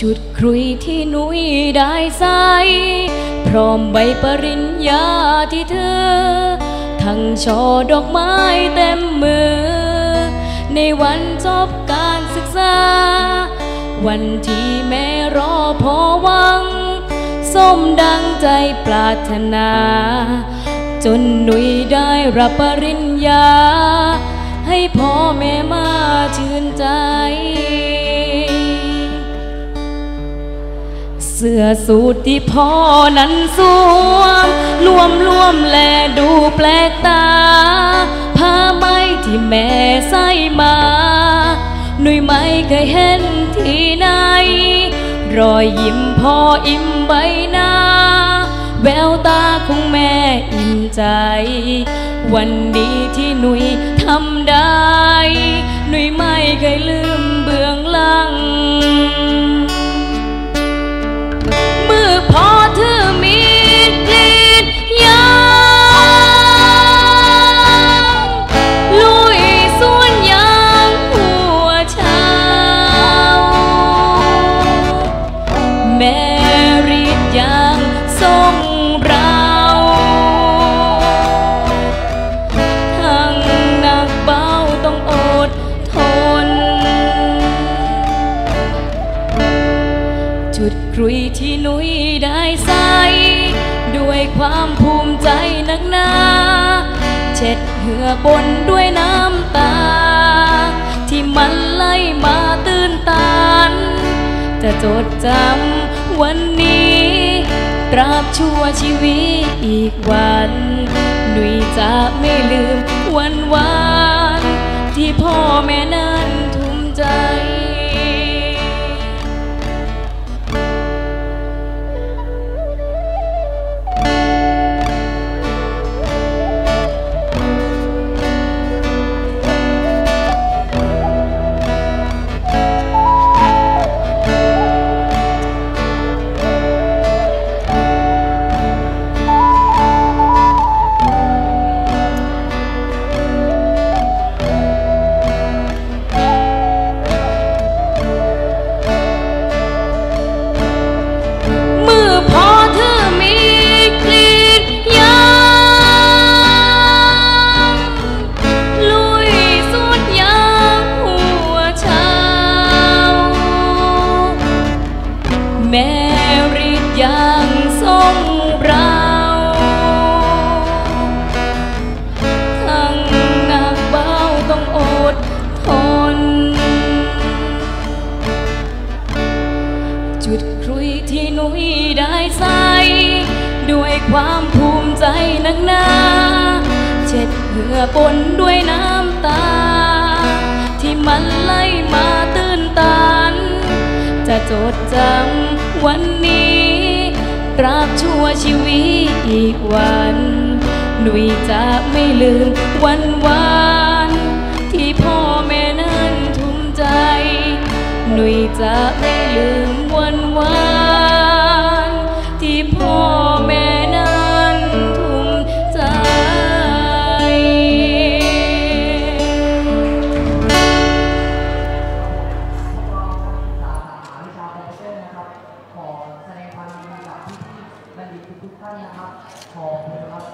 จุดครุยที่หนุยได้ใส่พร้อมใบปริญญาที่เธอ ทั้งช่อดอกไม้เต็มมือ ในวันจบการศึกษา วันที่แม่รอพอหวัง สมดังใจปรารถนา จนหนุยได้รับปริญญา ให้พ่อแม่มาชื่นใจ เสื้อสูทที่พ่อนั้นสวมรวมรวมแลดูแปลกตา ผ้าไหมที่แม่ใส่มา หนุ่ยไม่เคยเห็นที่ไหน รอยยิ้มพ่ออิ่มใบหน้า แววตาของแม่อิ่มใจ วันดีที่หนุ่ยทำได้ หนุ่ยไม่เคยลืมเบื้องหลัง น จุดกรุยที่หนุยได้ใส ด้วยความภูมิใจนักหนาเช็ดเหือบนด้วยน้ำตา ที่มันไหลมาตื่นตานจะจดจำวันนี้ตราบชั่วชีวิตอีกวัน หนุยจะไม่ลืมวันวาน ที่พ่อแม่นั้น ความภูมิใจนักหนาเช็ดเหงื่อปนด้วยน้ำตา ที่มันไหลมาตื้นตัน จะจดจำวันนี้ตราบชั่วชีวิตอีกวันหนุยจะไม่ลืมวันวานที่พ่อแม่นั้นทุ่มใจ หนุยจะไม่ลืม ทุกท่านนะครับ ขอบคุณครับ